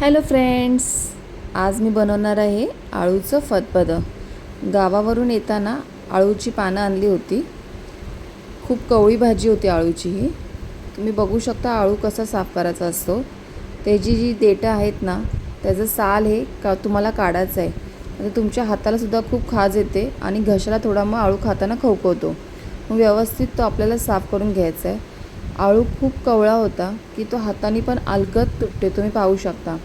Hello friends आज मी बनवणार आहे आळूचं फतफदं गावावरून येताना आळूची पानं आणली होती. खूप कवळी भाजी होती आळूची ही. तुम्ही बघू शकता आळू कसा साफ करायचा असतो. त्याची जी देठं आहेत ना त्याचं साल हे का तुम्हाला काढायचं आहे. म्हणजे तुमच्या हातालासुद्धा खूप खाज येते आणि घशाला थोडा मग आळू खाताना खवखवतो. मग व्यवस्थित तो आपल्याला साफ करून घ्यायचा आहे. आळू खूप कवळा होता की तो हाताने पण अलगद तुटते तुम्ही पाहू शकता.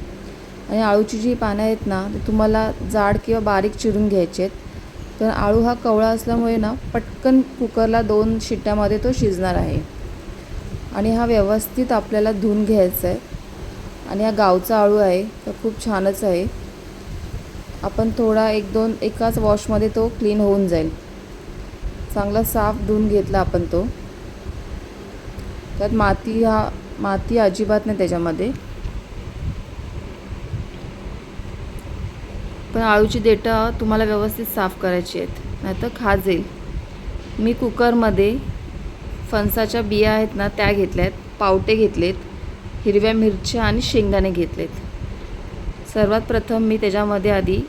आणि आळूची जी पानं आहेत ना ते तुम्हाला जाड किंवा बारीक चिरून घ्यायचे आहेत. तर आळू हा कवळा असल्यामुळे ना पटकन कुकरला दोन शिट्ट्यामध्ये तो शिजणार आहे. आणि हा व्यवस्थित आपल्याला धुवून घ्यायचा आहे. आणि हा गावचा आळू आहे तर खूप छानच आहे. आपण थोडा एक दोन एकाच वॉशमध्ये तो क्लीन होऊन जाईल. चांगला साफ धुवून घेतला आपण तो. त्यात माती हा माती अजिबात नाही त्याच्यामध्ये. पण आळूची देठं तुम्हाला व्यवस्थित साफ करायची आहेत. नाहीतर खाजेल. मी कुकरमध्ये फणसाच्या बिया आहेत ना त्या घेतल्या आहेत पावटे घेतलेत. हिरव्या मिरच्या आणि शेंगदाणे घेतलेत. सर्वात प्रथम मी त्याच्यामध्ये आधी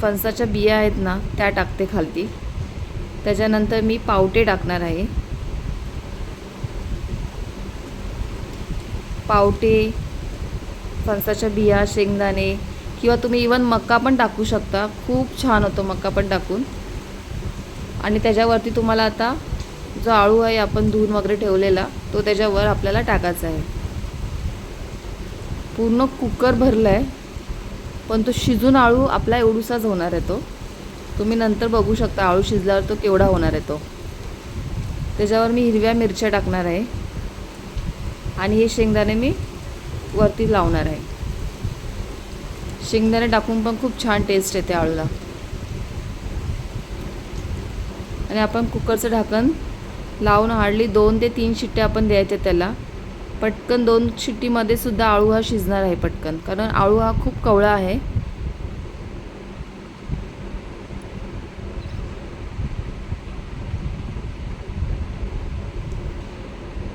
फणसाच्या बिया आहेत ना त्या टाकते खालती. त्याच्यानंतर मी पावटे टाकणार आहे. पावटे फणसाच्या बिया शेंगदाणे किंवा तुम्ही इवन मक्का पण टाकू शकता. खूप छान होतो मक्का पण टाकून. आणि त्याच्यावरती तुम्हाला आता जो आळू आहे आपण धुवून वगैरे ठेवलेला तो त्याच्यावर आपल्याला टाकायचा आहे. पूर्ण कुकर भरला आहे पण तो शिजून आळू आपला एवढूसाच होणार आहे तो. तुम्ही नंतर बघू शकता आळू शिजल्यावर तो केवढा होणार आहे तो. त्याच्यावर मी हिरव्या मिरच्या टाकणार आहे. आणि हे शेंगदाणे मी वरती लावणार आहे. शेंगदाणे टाकून पण खूप छान टेस्ट येते आळूला. आणि आपण कुकरचं ढाकण लावून हार्डली दोन ते तीन शिट्ट्या आपण द्यायच्या त्याला. पटकन दोन शिट्टीमध्ये सुद्धा आळू हा शिजणार आहे पटकन कारण आळू हा खूप कवळा आहे.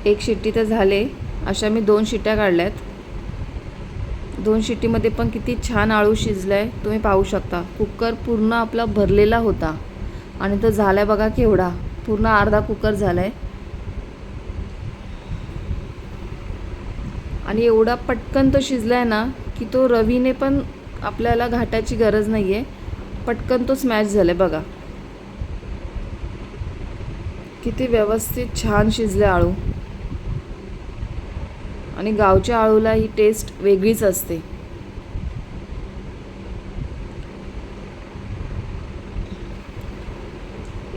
एक शिट्टी तर झाले. अशा मी दोन शिट्या काढल्या आहेत दोन शिट्टीमध्ये पण किती छान आळू शिजला आहे तुम्ही पाहू शकता. कुकर पूर्ण आपला भरलेला होता. आणि तो झाला आहे बघा केवढा. पूर्ण अर्धा कुकर झाला आहे आणि एवढा पटकन तो शिजला आहे ना की तो रवीने पण आपल्याला घाटाची गरज नाही आहे पटकन तो स्मॅश झाला आहे बघा. किती व्यवस्थित छान शिजले आळू. आणि गावच्या आळूला ही टेस्ट वेगळीच असते.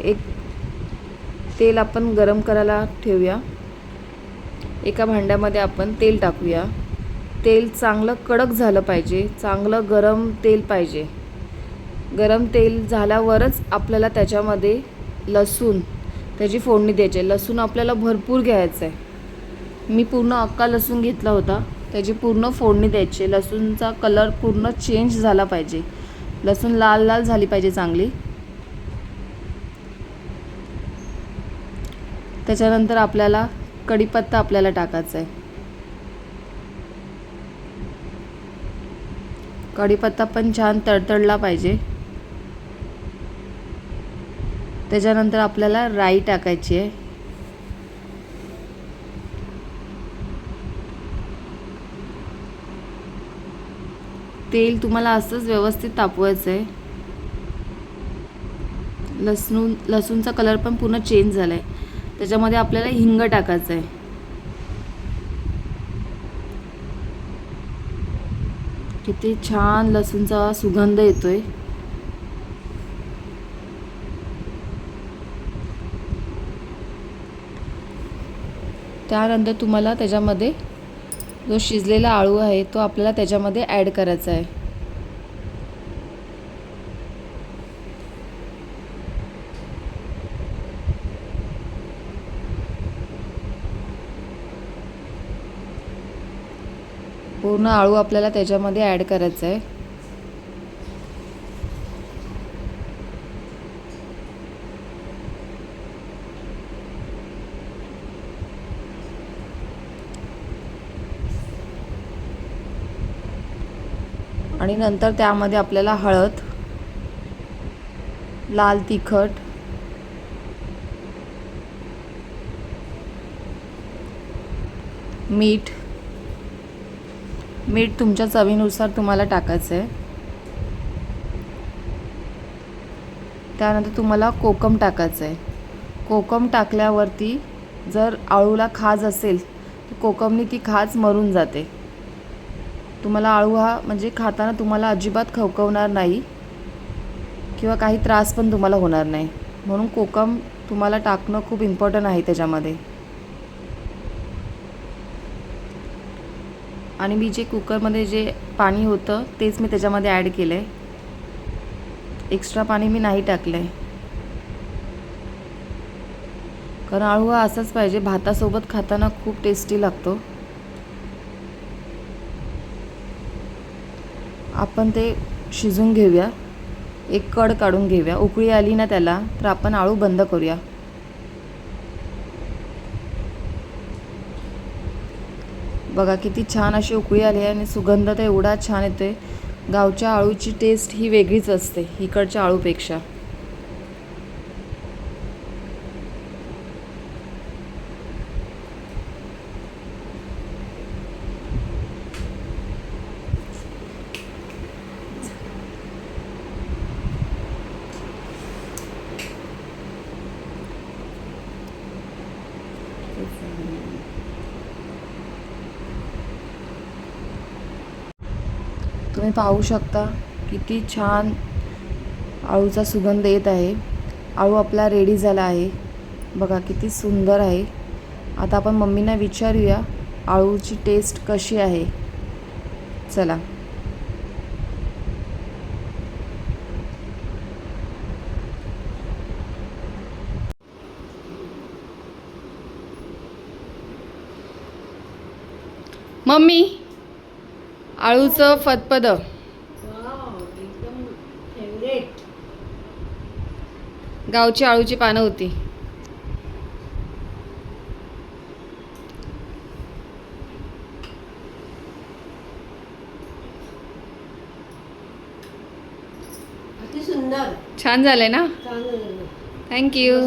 एक तेल आपण गरम करायला ठेवूया. एका भांड्यामध्ये आपण तेल टाकूया. तेल चांगलं कडक झालं पाहिजे. चांगलं गरम तेल पाहिजे. गरम तेल झाल्यावरच आपल्याला त्याच्यामध्ये लसूण त्याची फोडणी द्यायची आहे. लसूण आपल्याला भरपूर घ्यायचं आहे. मी पूर्ण अक्का लसूण घेतला होता. त्याची पूर्ण फोडणी द्यायची. लसूणचा कलर पूर्ण चेंज झाला पाहिजे. लसूण लाल लाल झाली पाहिजे चांगली. त्याच्यानंतर आपल्याला कढीपत्ता आपल्याला टाकायचा आहे. कढीपत्ता पण छान तडतडला पाहिजे. त्याच्यानंतर आपल्याला राई टाकायची आहे. तेल तुम्हाला असंच व्यवस्थित तापवायचं आहे लसूण लसूणचा कलर पण पूर्ण चेंज झाला आहे त्याच्यामध्ये आपल्याला हिंग टाकायचं आहे किती छान लसूणचा सुगंध येतोय. त्यानंतर तुम्हाला त्याच्यामध्ये जो शिजलेला आळू आहे तो आपल्याला त्याच्यामध्ये ॲड करायचा आहे. पूर्ण आळू आपल्याला त्याच्यामध्ये ॲड करायचा आहे. आणि नंतर त्यामध्ये आपल्याला हळद लाल तिखट मीठ. मीठ तुमच्या चवीनुसार तुम्हाला टाकायचं आहे त्यानंतर तुम्हाला कोकम टाकायचं आहे कोकम टाकल्यावरती जर आळूला खाज असेल तर कोकमनी ती खाज मरून जाते. तुम्हाला आळू हा म्हणजे खाताना तुम्हाला अजिबात खवखवणार नाही किंवा काही त्रास पण तुम्हाला होणार नाही. म्हणून कोकम तुम्हाला टाकणं खूप इम्पॉर्टंट आहे त्याच्यामध्ये. आणि मी जे कुकरमध्ये जे पाणी होतं तेच मी त्याच्यामध्ये ॲड केलं आहे एक्स्ट्रा पाणी मी नाही टाकलं आहे कारण आळू हा असाच पाहिजे भातासोबत खाताना खूप टेस्टी लागतो. आपण ते शिजून घेऊया. एक कड काढून घेऊया. उकळी आली ना त्याला तर आपण आळू बंद करूया. बघा किती छान अशी उकळी आली आहे आणि सुगंध तर एवढा छान येतोय. गावच्या आळूची टेस्ट ही वेगळीच असते इकडच्या आळूपेक्षा. तुम्ही पाहू शकता किती छान आळूचा सुगंध येत आहे. आळू आपला रेडी झाला आहे. बघा किती सुंदर आहे. आता आपण मम्मींना विचारूया आळूची टेस्ट कशी आहे. चला. मम्मी आळूचं फतपद. गावची आळूची पानं होती. छान झालंय ना? थँक्यू.